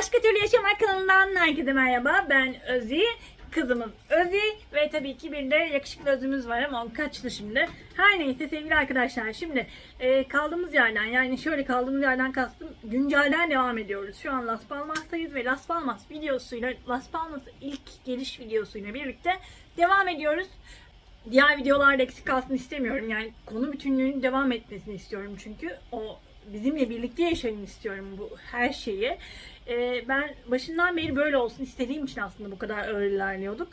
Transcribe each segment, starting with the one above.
Başka Türlü Yaşamak kanalından herkese merhaba. Ben Özi, kızımız Özi ve tabii ki bir de yakışıklı Özümüz var ama o kaçtı şimdi. Her neyse sevgili arkadaşlar şimdi e, kaldığımız yerden yani şöyle kaldığımız yerden kastım güncelden devam ediyoruz. Şu an Las Palmas'tayız ve Las Palmas videosuyla Las Palmas ilk geliş videosuyla birlikte devam ediyoruz. Diğer videolarda eksik kalsın istemiyorum. Yani konu bütünlüğünün devam etmesini istiyorum çünkü o bizimle birlikte yaşayın istiyorum bu her şeyi. Ee, ben başından beri böyle olsun istediğim için aslında bu kadar ilerliyorduk.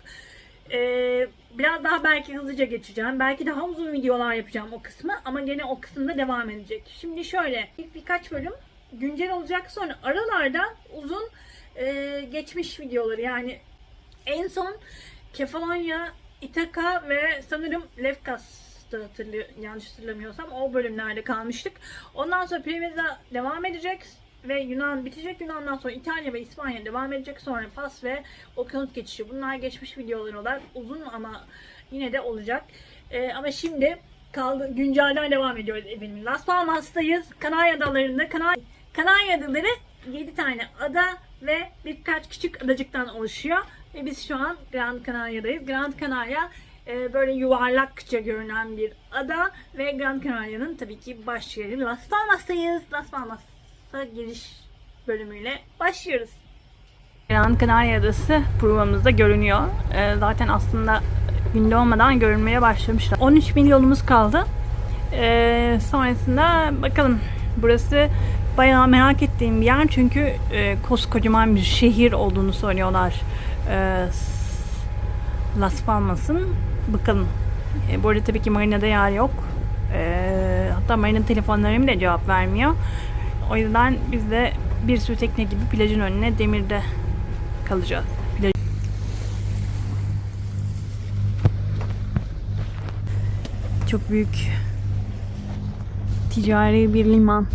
Ee, biraz daha belki hızlıca geçeceğim. Belki daha uzun videolar yapacağım o kısmı ama gene o kısımda devam edecek. Şimdi şöyle ilk birkaç bölüm güncel olacak sonra aralarda uzun e, geçmiş videoları yani en son Kefalonya, İtaka ve sanırım Lefkas'ta hatırlıyor, yanlış hatırlamıyorsam o bölümlerde kalmıştık. Ondan sonra Preveza devam edecek ve Yunan bitecek. Yunan'dan sonra İtalya ve İspanya devam edecek. Sonra Fas ve Okyanus geçişi. Bunlar geçmiş videolar olarak uzun ama yine de olacak. Ee, ama şimdi kaldı güncelden devam ediyoruz efendim. Las Palmas'tayız. Kanarya Adaları'nda. Kanarya, Kanarya Adaları 7 tane ada ve birkaç küçük adacıktan oluşuyor. Ve biz şu an Grand Canaria'dayız. Grand Canaria e, böyle yuvarlakça görünen bir ada ve Grand Canaria'nın tabii ki baş yeri Las Palmas'tayız. Las Palmas'a giriş bölümüyle başlıyoruz. Grand Canaria Adası provamızda görünüyor. E, zaten aslında günde olmadan görünmeye başlamışlar. 13 mil yolumuz kaldı. E, sonrasında bakalım burası bayağı merak ettiğim bir yer çünkü e, koskocaman bir şehir olduğunu söylüyorlar e, Las Palmas'ın. Bakalım. E, bu arada tabii ki marinada yer yok. E, hatta marina telefonlarım bile cevap vermiyor. O yüzden biz de bir sürü tekne gibi plajın önüne demirde kalacağız. Plaj- Çok büyük ticari bir liman.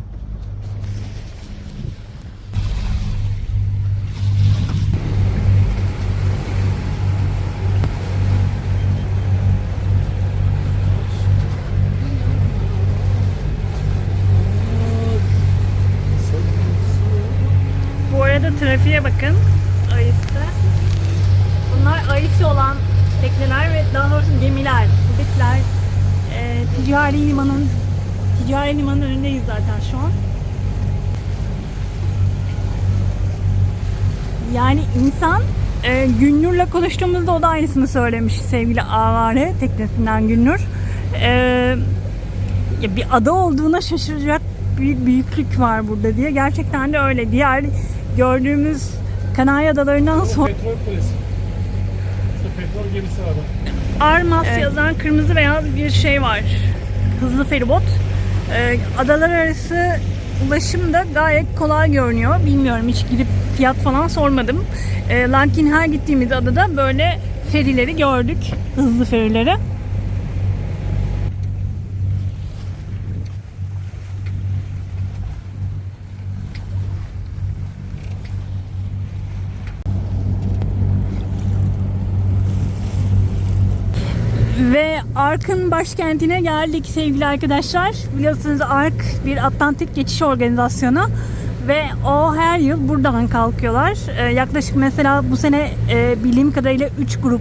Bu arada trafiğe bakın. Ayıpta. Bunlar ayısı olan tekneler ve daha doğrusu gemiler, bitler. Ee, ticari limanın ticari limanın önündeyiz zaten şu an. Yani insan e, Günnur'la konuştuğumuzda o da aynısını söylemiş sevgili Avare teknesinden Günnur. E, ya bir ada olduğuna şaşıracak bir büyüklük var burada diye. Gerçekten de öyle. Diğer gördüğümüz Kanarya Adalarından sonra Petrol kulesi. İşte petrol gemisi var bak. Armas yazan kırmızı beyaz bir şey var. Hızlı feribot. Ee, adalar arası ulaşım da gayet kolay görünüyor. Bilmiyorum hiç gidip fiyat falan sormadım. Ee, lakin her gittiğimiz adada böyle ferileri gördük. Hızlı ferileri. Ve Ark'ın başkentine geldik sevgili arkadaşlar. Biliyorsunuz Ark bir Atlantik geçiş organizasyonu ve o her yıl buradan kalkıyorlar. Ee, yaklaşık mesela bu sene e, bildiğim kadarıyla 3 grup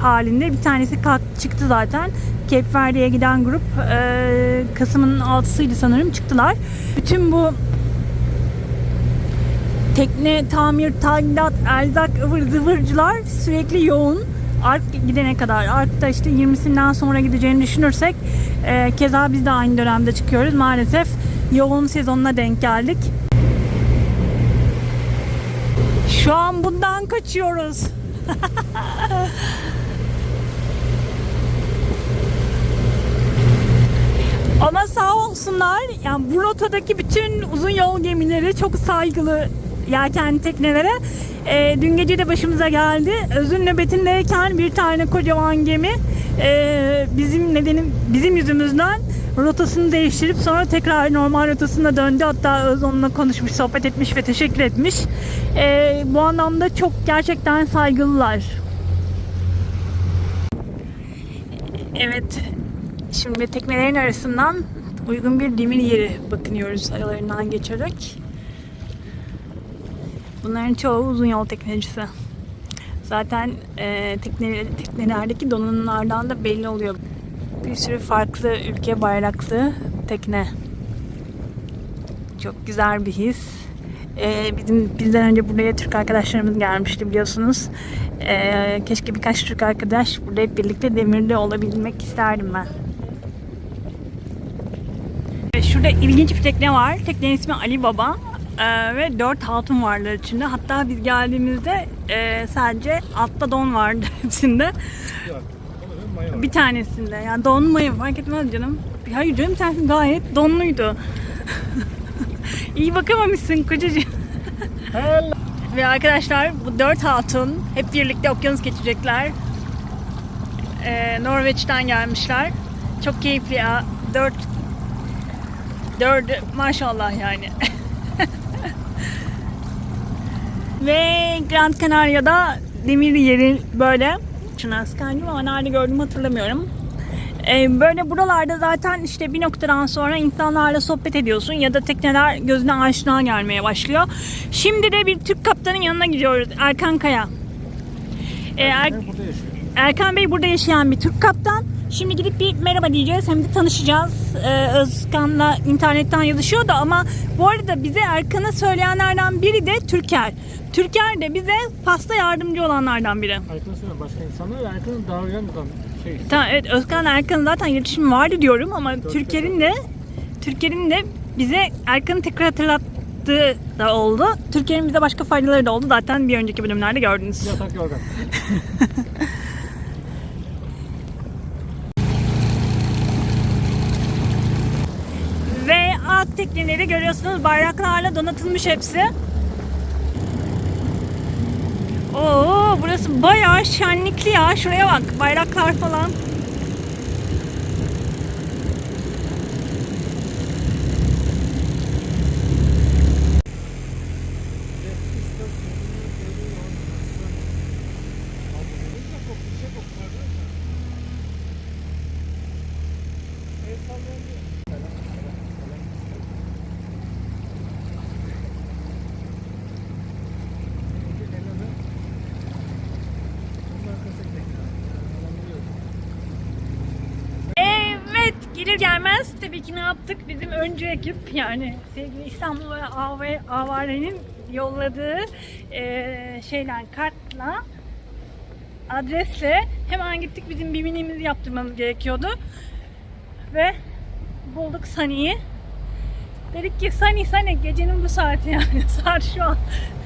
halinde bir tanesi kalk çıktı zaten. Cape Verde'ye giden grup e, Kasım'ın 6'sıydı sanırım çıktılar. Bütün bu tekne, tamir, tadilat, erzak, ıvır zıvırcılar sürekli yoğun. Ark gidene kadar. Ark'ta işte 20'sinden sonra gideceğini düşünürsek e, keza biz de aynı dönemde çıkıyoruz. Maalesef yoğun sezonuna denk geldik. Şu an bundan kaçıyoruz. Ama sağ olsunlar yani bu rotadaki bütün uzun yol gemileri çok saygılı yelkenli teknelere. Ee, dün gece de başımıza geldi. Özün nöbetindeyken bir tane kocaman gemi ee, bizim nedenim bizim yüzümüzden rotasını değiştirip sonra tekrar normal rotasına döndü. Hatta Öz onunla konuşmuş, sohbet etmiş ve teşekkür etmiş. Ee, bu anlamda çok gerçekten saygılılar. Evet, Şimdi teknelerin arasından uygun bir demir yeri bakınıyoruz aralarından geçerek. Bunların çoğu uzun yol teknecisi. Zaten e, tekne, teknelerdeki donanımlardan da belli oluyor. Bir sürü farklı ülke bayraklı tekne. Çok güzel bir his. E, bizim bizden önce buraya Türk arkadaşlarımız gelmişti biliyorsunuz. E, keşke birkaç Türk arkadaş burada hep birlikte demirde olabilmek isterdim ben. Şurada ilginç bir tekne var. Teknenin ismi Ali Baba. Ee, ve dört hatun varlar içinde. Hatta biz geldiğimizde e, sadece altta don vardı hepsinde. Bir tanesinde. Yani donlu maya fark etmez canım. Hayır canım sen gayet donluydu. İyi bakamamışsın kocacığım. Ve arkadaşlar bu dört hatun hep birlikte okyanus geçecekler. Ee, Norveç'ten gelmişler. Çok keyifli ya. Dört dördü maşallah yani. Ve Grand Canaria'da demir yeri böyle. Çınarskay'ı ama nerede gördüm hatırlamıyorum. Ee, böyle buralarda zaten işte bir noktadan sonra insanlarla sohbet ediyorsun ya da tekneler gözüne aşina gelmeye başlıyor. Şimdi de bir Türk kaptanın yanına gidiyoruz. Erkan Kaya. Ee, Er- Ben burada yaşıyorum. Erkan Bey burada yaşayan bir Türk kaptan. Şimdi gidip bir merhaba diyeceğiz hem de tanışacağız. Ee, Özkan'la internetten yazışıyor da ama bu arada bize Erkan'ı söyleyenlerden biri de Türker. Türker de bize pasta yardımcı olanlardan biri. Aykın söyle başka insanlar ve Aykın'ın daha uyanmadan şey. Tamam evet Özkan Erkan'ın zaten iletişimi vardı diyorum ama Türker'in de Türker'in de bize Erkan'ı tekrar hatırlattığı da oldu. Türker'in bize başka faydaları da oldu. Zaten bir önceki bölümlerde gördünüz. Yatak yorgan. Ve tekneleri görüyorsunuz bayraklarla donatılmış hepsi. Oo burası bayağı şenlikli ya. Şuraya bak bayraklar falan. Evet gelir gelmez tabii ki ne yaptık? Bizim öncü ekip yani sevgili İstanbul ve AV, Avare'nin yolladığı eee şeyler kartla adresle hemen gittik bizim biminimizi yaptırmamız gerekiyordu. Ve bulduk Sani'yi dedik ki Sani Sani gecenin bu saati yani saat şu an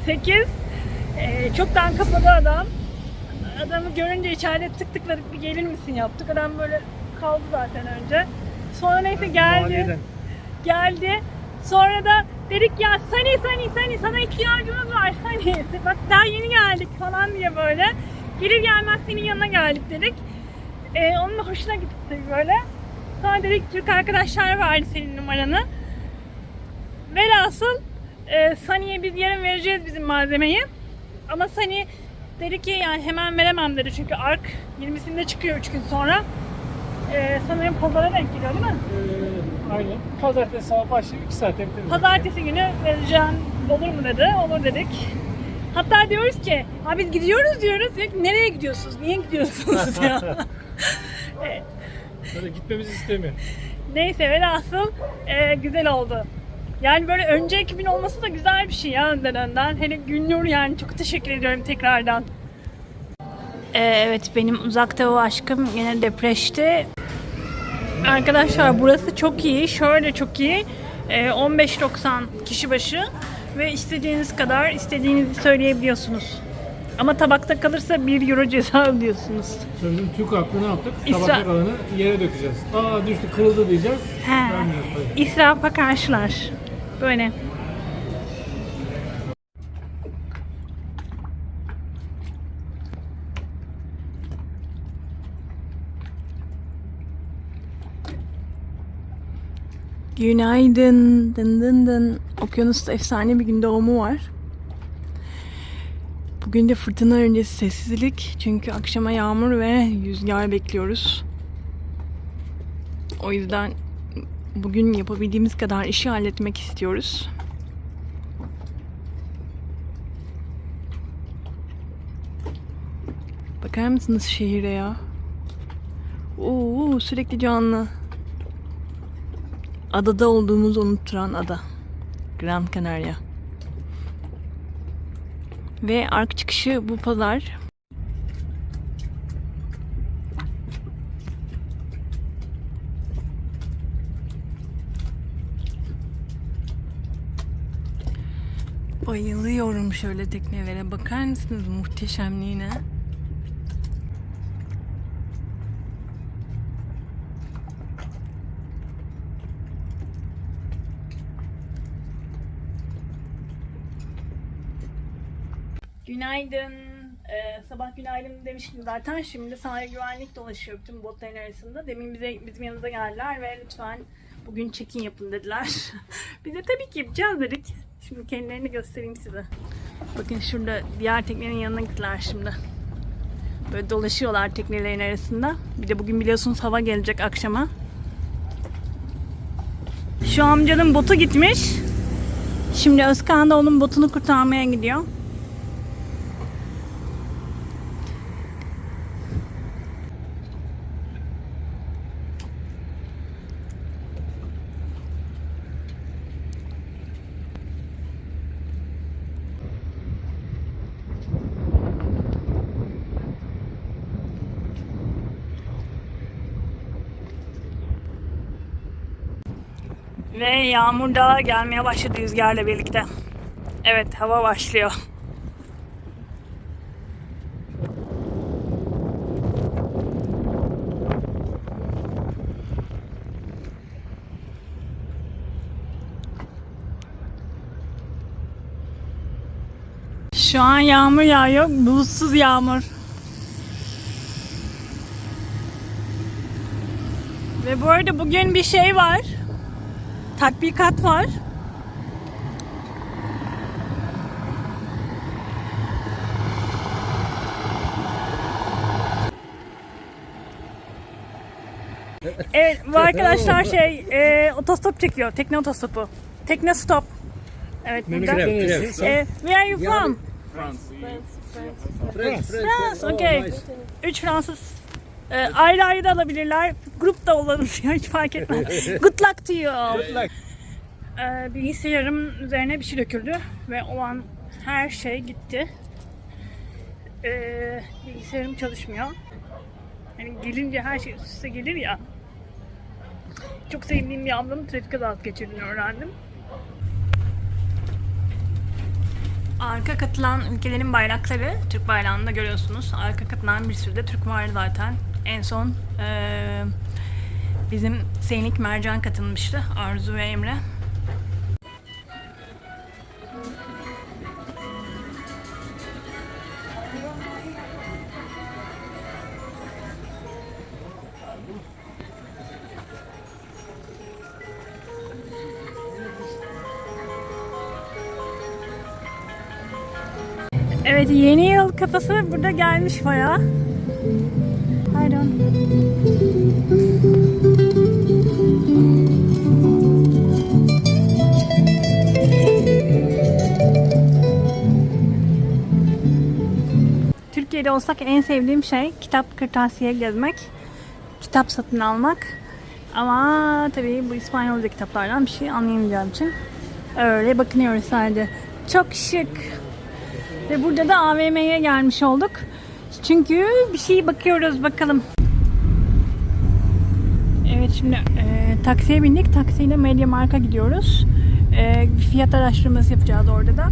8 Eee çoktan kapadı adam. Adamı görünce içeride tık tıkladık bir gelir misin? yaptık. Adam böyle kaldı zaten önce. Sonra neyse geldi. Geldi. Sonra da dedik ya Sani Sani Sani sana ihtiyacımız var Sani. Bak daha yeni geldik falan diye böyle. Gelir gelmez senin yanına geldik dedik. Ee, onun da hoşuna gitti tabii böyle. Sonra dedik Türk arkadaşlar vardı senin numaranı. Velhasıl e, Sani'ye biz yarın vereceğiz bizim malzemeyi. Ama Sani dedi ki yani hemen veremem dedi çünkü ARK 20'sinde çıkıyor 3 gün sonra. Ee, sanırım pazara denk geliyor değil mi? Ee, aynen. Pazartesi sabah başlayıp 2 saat bitiririz. Pazartesi günü vereceğim olur mu dedi. Olur dedik. Hatta diyoruz ki abi biz gidiyoruz diyoruz. Diyor ki, nereye gidiyorsunuz? Niye gidiyorsunuz ya? Evet. Böyle gitmemizi istemiyor. Neyse velhasıl e, güzel oldu. Yani böyle önce ekibin olması da güzel bir şey ya önden önden. Hele Günnur yani çok teşekkür ediyorum tekrardan. Ee, evet benim uzak doğu aşkım yine depreşti. Arkadaşlar burası çok iyi. Şöyle çok iyi. Ee, 15.90 kişi başı ve istediğiniz kadar istediğinizi söyleyebiliyorsunuz. Ama tabakta kalırsa 1 euro ceza ödüyorsunuz. Bizim Türk halkı ne yaptık? İsra- Tabakta kalanı yere dökeceğiz. Aa düştü kırıldı diyeceğiz. He. İsrafa karşılar. Böyle. Günaydın. Dın dın dın. Okyanusta efsane bir gün doğumu var. Bugün de fırtına öncesi sessizlik. Çünkü akşama yağmur ve rüzgar bekliyoruz. O yüzden bugün yapabildiğimiz kadar işi halletmek istiyoruz. Bakar mısınız şehire ya? Oo, sürekli canlı. Adada olduğumuzu unutturan ada. Gran Canaria. Ve ark çıkışı bu pazar. Bayılıyorum şöyle teknelere. Bakar mısınız muhteşemliğine? Günaydın. Ee, sabah günaydın demiştim zaten. Şimdi sahil güvenlik dolaşıyor bütün botların arasında. Demin bize bizim yanımıza geldiler ve lütfen bugün check-in yapın dediler. Biz de tabii ki yapacağız dedik. Şimdi kendilerini göstereyim size. Bakın şurada diğer teknenin yanına gittiler şimdi. Böyle dolaşıyorlar teknelerin arasında. Bir de bugün biliyorsunuz hava gelecek akşama. Şu amcanın botu gitmiş. Şimdi Özkan da onun botunu kurtarmaya gidiyor. Ve yağmur da gelmeye başladı rüzgarla birlikte. Evet hava başlıyor. Şu an yağmur yağıyor. Bulutsuz yağmur. Ve bu arada bugün bir şey var. Tatbikat var. Evet bu arkadaşlar şey e, otostop çekiyor. Tekne otostopu. Tekne stop. Evet burada. E, where are you from? French, French. France, Oh, okay. nice. Üç Fransız. E, ayrı ayrı da alabilirler. Grup da olabilir. Hiç fark etmez. Good luck to you. Good luck. Ee, bilgisayarım üzerine bir şey döküldü ve o an her şey gitti. Ee, bilgisayarım çalışmıyor. Hani gelince her şey üst üste gelir ya. Çok sevdiğim bir ablamın trafik kazası geçirdiğini öğrendim. Arka katılan ülkelerin bayrakları, Türk bayrağını da görüyorsunuz. Arka katılan bir sürü de Türk var zaten. En son eee, bizim Seynik Mercan katılmıştı. Arzu ve Emre. Evet yeni yıl kafası burada gelmiş bayağı. Türkiye'de olsak en sevdiğim şey kitap kırtasiye gezmek, kitap satın almak. Ama tabii bu İspanyolca kitaplardan bir şey anlayamayacağım için öyle bakınıyoruz sadece. Çok şık. Ve burada da AVM'ye gelmiş olduk. Çünkü bir şey bakıyoruz bakalım. Evet şimdi e, taksiye bindik. Taksiyle Media Mark'a gidiyoruz. E, fiyat araştırması yapacağız orada da.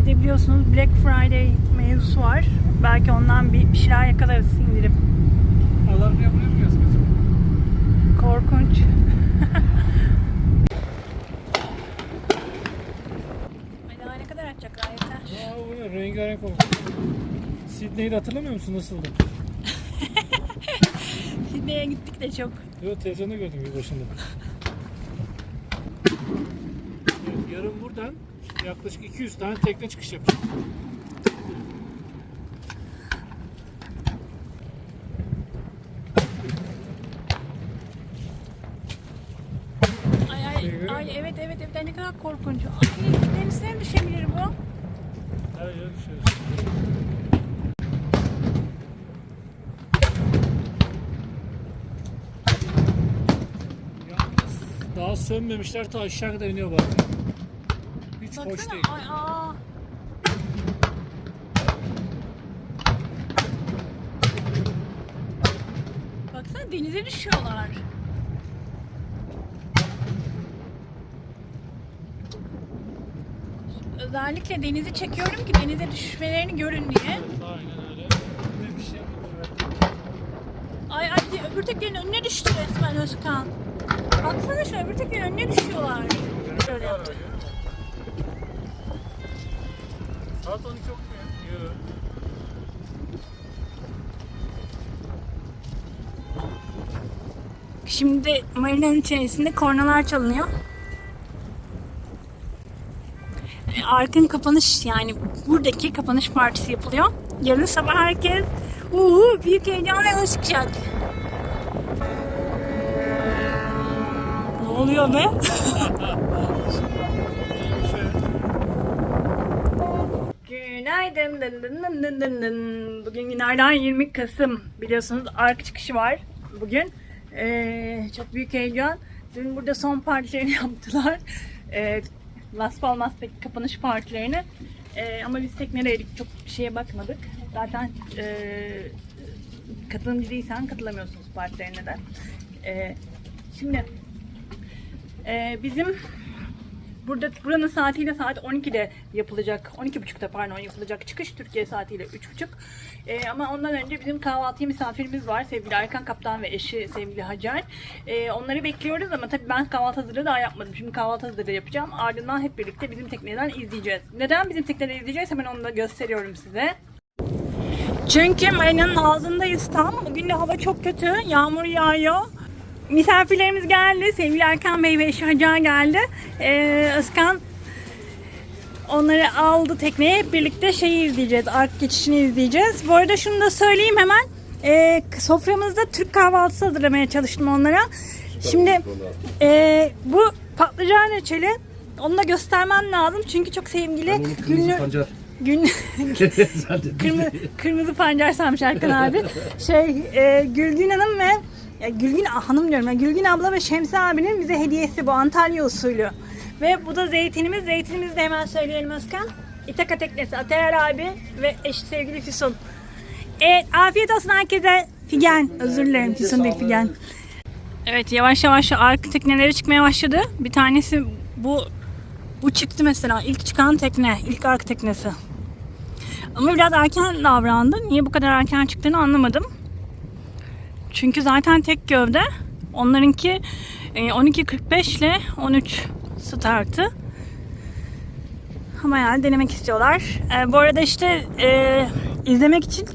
Bir de biliyorsunuz Black Friday mevzusu var. Belki ondan bir, bir şeyler yakalarız indirim. Alarmı yapabilir miyiz kızım? Korkunç. Ay daha ne kadar açacaklar yeter. Aa bu ne? Rengarenk olmuş. Sydney'de hatırlamıyor musun nasıldı? Sydney'e gittik de çok. Yok televizyonda gördüm yılbaşında. Evet, yarın buradan yaklaşık 200 tane tekne çıkış yapacak. görüyor Ay evet evet evden ne kadar korkunç. Ay denizine şey mi düşebilir bu? Evet evet düşeriz. Daha sönmemişler ta aşağı kadar iniyor bak. Hiç Baksana, hoş değil. Ay. Baksana denize düşüyorlar. Özellikle denizi çekiyorum ki denize düşmelerini görün diye. Aynen öyle. Bir şey. Ay ay öbür teknenin önüne düştü resmen Özkan. Baksana şu öbür teknenin önüne düşüyorlar. Şöyle yaptı. Saat 12 okumuyor. Şimdi marinanın içerisinde kornalar çalınıyor. E, Arkın kapanış yani buradaki kapanış partisi yapılıyor. Yarın sabah herkes uhu, büyük heyecanla yola çıkacak. Ne oluyor be? Günaydın. Dın dın dın dın dın dın. Bugün günlerden 20 Kasım. Biliyorsunuz ark çıkışı var bugün. Ee, çok büyük heyecan. Dün burada son partilerini yaptılar. Ee, Las Palmas'taki kapanış partilerini. Ee, ama biz teknedeydik. Çok bir şeye bakmadık. Zaten e, katılımcı değilsen katılamıyorsunuz partilerine de. Ee, şimdi e, bizim Burada buranın saatiyle saat 12'de yapılacak, 12.30'da pardon yapılacak çıkış Türkiye saatiyle 3.30. Ee, ama ondan önce bizim kahvaltıya misafirimiz var. Sevgili Erkan Kaptan ve eşi sevgili Hacer. Ee, onları bekliyoruz ama tabii ben kahvaltı hazırlığı daha yapmadım. Şimdi kahvaltı hazırlığı yapacağım. Ardından hep birlikte bizim tekneden izleyeceğiz. Neden bizim tekneden izleyeceğiz? Hemen onu da gösteriyorum size. Çünkü marinanın ağzındayız tam. Bugün de hava çok kötü. Yağmur yağıyor. Misafirlerimiz geldi. Sevgili Erkan Bey ve eşi Hacer geldi. Ee, Özkan onları aldı tekneye. Hep birlikte şeyi izleyeceğiz. Ark geçişini izleyeceğiz. Bu arada şunu da söyleyeyim hemen. Ee, soframızda Türk kahvaltısı hazırlamaya çalıştım onlara. Şimdi ee, bu patlıcan reçeli onu da göstermem lazım. Çünkü çok sevgili günlü gün Kırmızı, kırmızı pancar sanmış Erkan abi. Şey, e, Gülgün Hanım ve ya Gülgün ah, Hanım diyorum ya Gülgün abla ve Şemsi abinin bize hediyesi bu Antalya usulü. Ve bu da zeytinimiz. Zeytinimizi de hemen söyleyelim Özkan. İtaka teknesi Atayer abi ve eşi sevgili Füsun. Evet afiyet olsun herkese. Figen özür dilerim Füsun değil Figen. Evet yavaş yavaş ark tekneleri çıkmaya başladı. Bir tanesi bu bu çıktı mesela ilk çıkan tekne, ilk ark teknesi. Ama biraz erken davrandı. Niye bu kadar erken çıktığını anlamadım. Çünkü zaten tek gövde. Onlarınki e, 12.45 ile 13 startı. Ama yani denemek istiyorlar. E, bu arada işte e, izlemek için,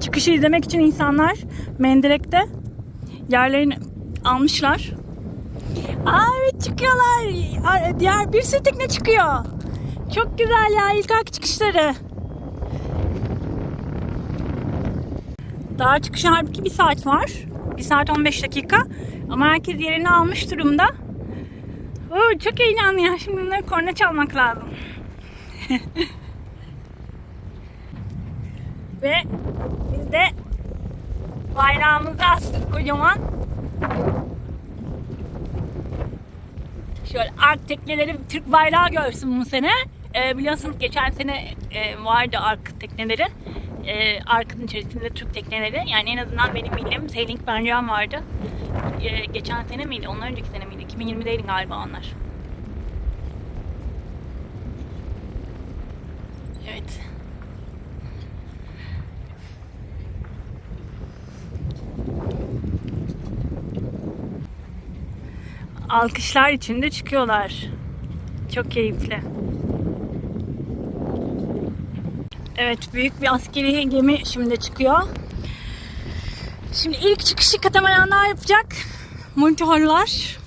çıkışı izlemek için insanlar Mendirek'te yerlerini almışlar. Aa evet çıkıyorlar. Diğer bir sürü tekne çıkıyor. Çok güzel ya ilk ark çıkışları. Daha çıkışı halbuki bir saat var. Bir saat 15 dakika. Ama herkes yerini almış durumda. Oo, çok heyecanlı ya. Şimdi bunları korna çalmak lazım. Ve biz de bayrağımızı astık kocaman. Şöyle ark tekneleri Türk bayrağı görsün bu sene. Ee, biliyorsunuz geçen sene e, vardı ark tekneleri. Ee, arkın içerisinde Türk tekneleri. Yani en azından benim bildiğim sailing bayrağım vardı. Ee, geçen sene miydi? Ondan önceki sene miydi? 2020'deydi galiba onlar. Evet. Alkışlar içinde çıkıyorlar. Çok keyifli. Evet, büyük bir askeri gemi şimdi çıkıyor. Şimdi ilk çıkışı katamaranlar yapacak. Multihollar.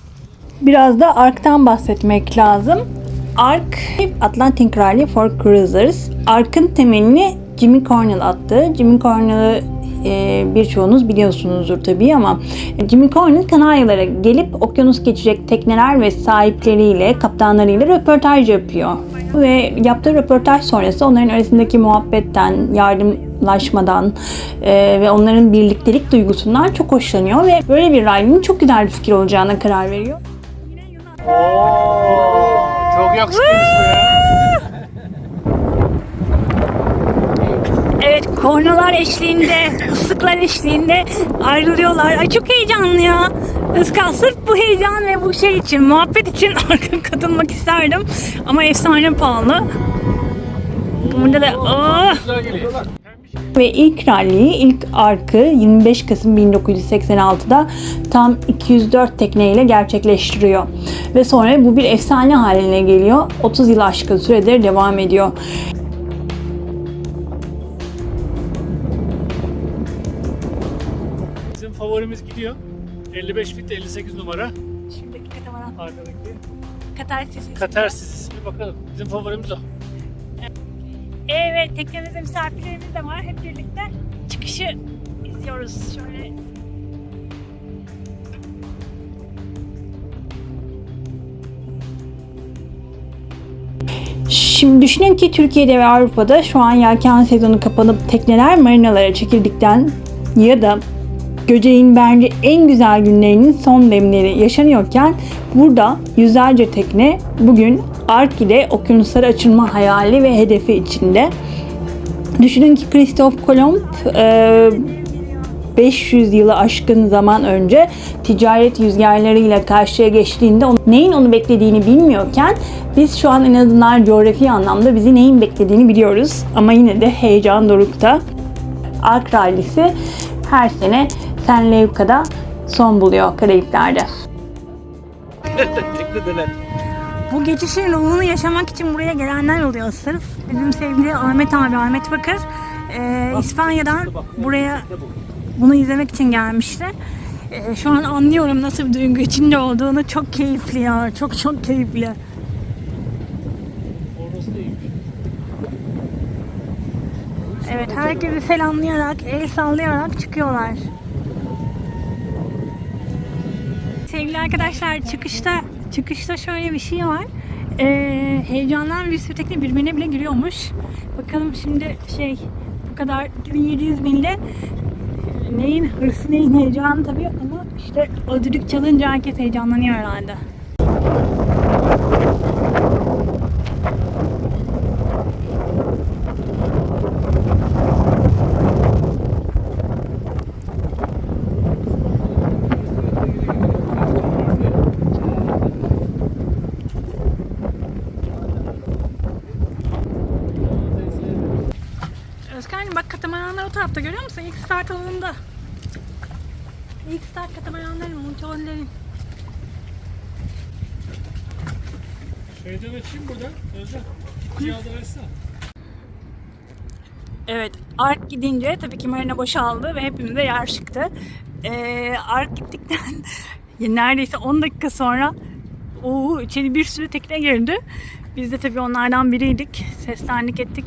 Biraz da ARK'tan bahsetmek lazım. ARK, Atlantic Rally for Cruisers. ARK'ın temelini Jimmy Cornell attı. Jimmy Cornell'ı e, birçoğunuz biliyorsunuzdur tabii ama Jimmy Cornell Kanaryalara gelip okyanus geçecek tekneler ve sahipleriyle, kaptanlarıyla röportaj yapıyor. Ve yaptığı röportaj sonrası onların arasındaki muhabbetten, yardımlaşmadan e, ve onların birliktelik duygusundan çok hoşlanıyor ve böyle bir rally'nin çok güzel bir fikir olacağına karar veriyor. Oo, çok yakışıklıymış bu ya. Evet, kornalar eşliğinde, ıslıklar eşliğinde ayrılıyorlar. Ay çok heyecanlı ya. Özkan sırf bu heyecan ve bu şey için, muhabbet için arka katılmak isterdim. Ama efsane pahalı. Burada da oh! Ve ilk ralliyi, ilk arkı 25 Kasım 1986'da tam 204 tekneyle gerçekleştiriyor. Ve sonra bu bir efsane haline geliyor. 30 yıl aşkın süredir devam ediyor. Bizim favorimiz gidiyor. 55 fit 58 numara. Şuradaki katamaran. Arkadaki Katarsis. Katarsis ismi bakalım. Bizim favorimiz o. Evet, teknemizde misafirlerimiz de var. Hep birlikte çıkışı izliyoruz. Şöyle Şimdi düşünün ki Türkiye'de ve Avrupa'da şu an yelken sezonu kapanıp tekneler marinalara çekildikten ya da Göceğin bence en güzel günlerinin son demleri yaşanıyorken burada yüzlerce tekne bugün Ark ile okyanuslara açılma hayali ve hedefi içinde. Düşünün ki Christoph Kolomb e, 500 yılı aşkın zaman önce ticaret rüzgarlarıyla karşıya geçtiğinde neyin onu beklediğini bilmiyorken biz şu an en azından coğrafi anlamda bizi neyin beklediğini biliyoruz. Ama yine de heyecan dorukta. Ark Rallisi her sene San Leuka'da son buluyor Karayipler'de. Bu geçişin ruhunu yaşamak için buraya gelenler oluyor sırf. Bizim sevgili Ahmet abi, Ahmet Bakır e, İspanya'dan buraya bunu izlemek için gelmişti. E, şu an anlıyorum nasıl bir duygu içinde olduğunu. Çok keyifli ya, çok çok keyifli. Orası da iyiymiş. Evet, herkesi selamlayarak, el sallayarak çıkıyorlar. Sevgili arkadaşlar, çıkışta çıkışta şöyle bir şey var. Ee, heyecandan bir sürü tekne birbirine bile giriyormuş. Bakalım şimdi şey bu kadar 2700 binde neyin hırsı neyin heyecanı tabii ama işte o düdük çalınca herkes heyecanlanıyor herhalde. Özkan bak katamaranlar o tarafta görüyor musun? İlk start alanında. İlk start katamaranların, motorların. Özlem. Cihazı açsana. Evet, Ark gidince tabii ki marina boşaldı ve hepimize yer çıktı. Ee, Ark gittikten neredeyse 10 dakika sonra o içeri bir sürü tekne girdi. Biz de tabii onlardan biriydik. Seslendik ettik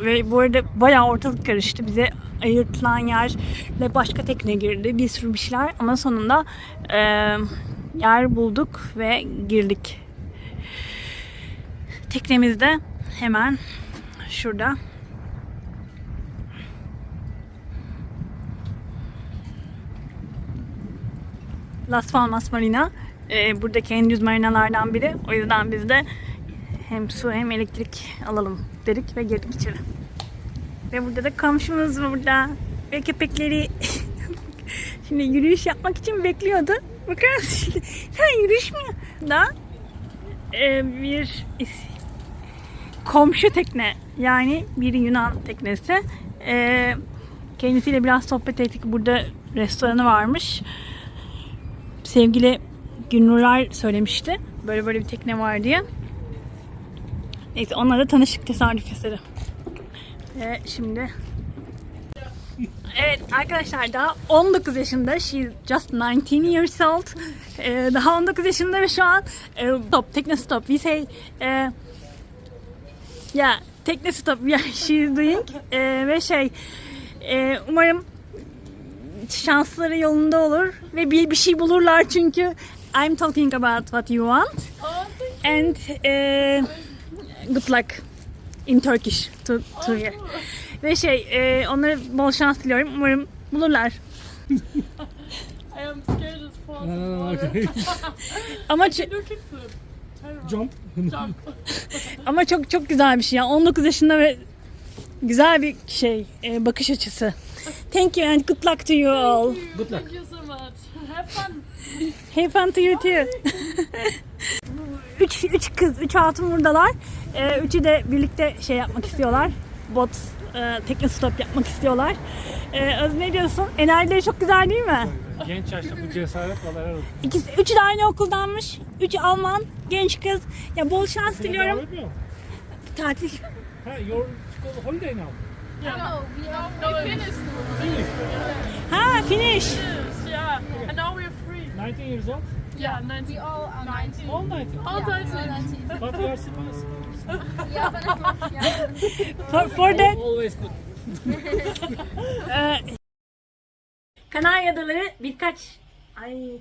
ve bu arada bayağı ortalık karıştı. Bize ayırtılan yerle başka tekne girdi. Bir sürü bir şeyler ama sonunda e, yer bulduk ve girdik. Teknemiz de hemen şurada. Las Palmas Marina. Ee, buradaki en düz marinalardan biri. O yüzden biz de hem su hem elektrik alalım dedik ve girdik içeri. Ve burada da komşumuz burada. Ve köpekleri şimdi yürüyüş yapmak için bekliyordu. Bakar mısın? Sen yürüyüş mü? Da e, bir is- komşu tekne yani bir Yunan teknesi. E, kendisiyle biraz sohbet ettik. Burada restoranı varmış sevgili Gülnurlar söylemişti. Böyle böyle bir tekne var diye. Neyse onlara tanıştık tesadüf eseri. Ve şimdi Evet arkadaşlar daha 19 yaşında. She's just 19 years old. Ee, daha 19 yaşında ve şu an e, stop, tekne stop. We say e, yeah, tekne stop. Yeah, she's doing. E, ve şey e, umarım şansları yolunda olur ve bir bir şey bulurlar çünkü I'm talking about what you want and eh, good luck in Turkish to, to hear. Ve şey eh, onlara bol şans diliyorum. Umarım bulurlar. I am scared as okay. Ama Jump. Jump. ama çok çok güzel bir şey ya. 19 yaşında ve güzel bir şey, e, bakış açısı. Thank you and good luck to you all. Good luck. Thank you so much. Have fun. Have fun to you too. üç, üç kız, üç hatun buradalar. Ee, üçü de birlikte şey yapmak istiyorlar. Bot, e, tekne stop yapmak istiyorlar. Ee, Öz ne diyorsun? Enerjileri çok güzel değil mi? Genç yaşta bu cesaret valla helal olsun. İkisi, üçü de aynı okuldanmış. Üçü Alman, genç kız. Ya bol şans Devam diliyorum. mu? Tatil. Ha, your school holiday now. Yeah. No, we are we finished. Finish. Ha, finish. Yes, yeah. And now we're free. 19 years old. Yeah, 19. We all are 19. All 19. All Yeah, 19. all 19. But we are similar. Yeah, but yeah. For, for that, Always good. e, Kanarya Adaları birkaç ay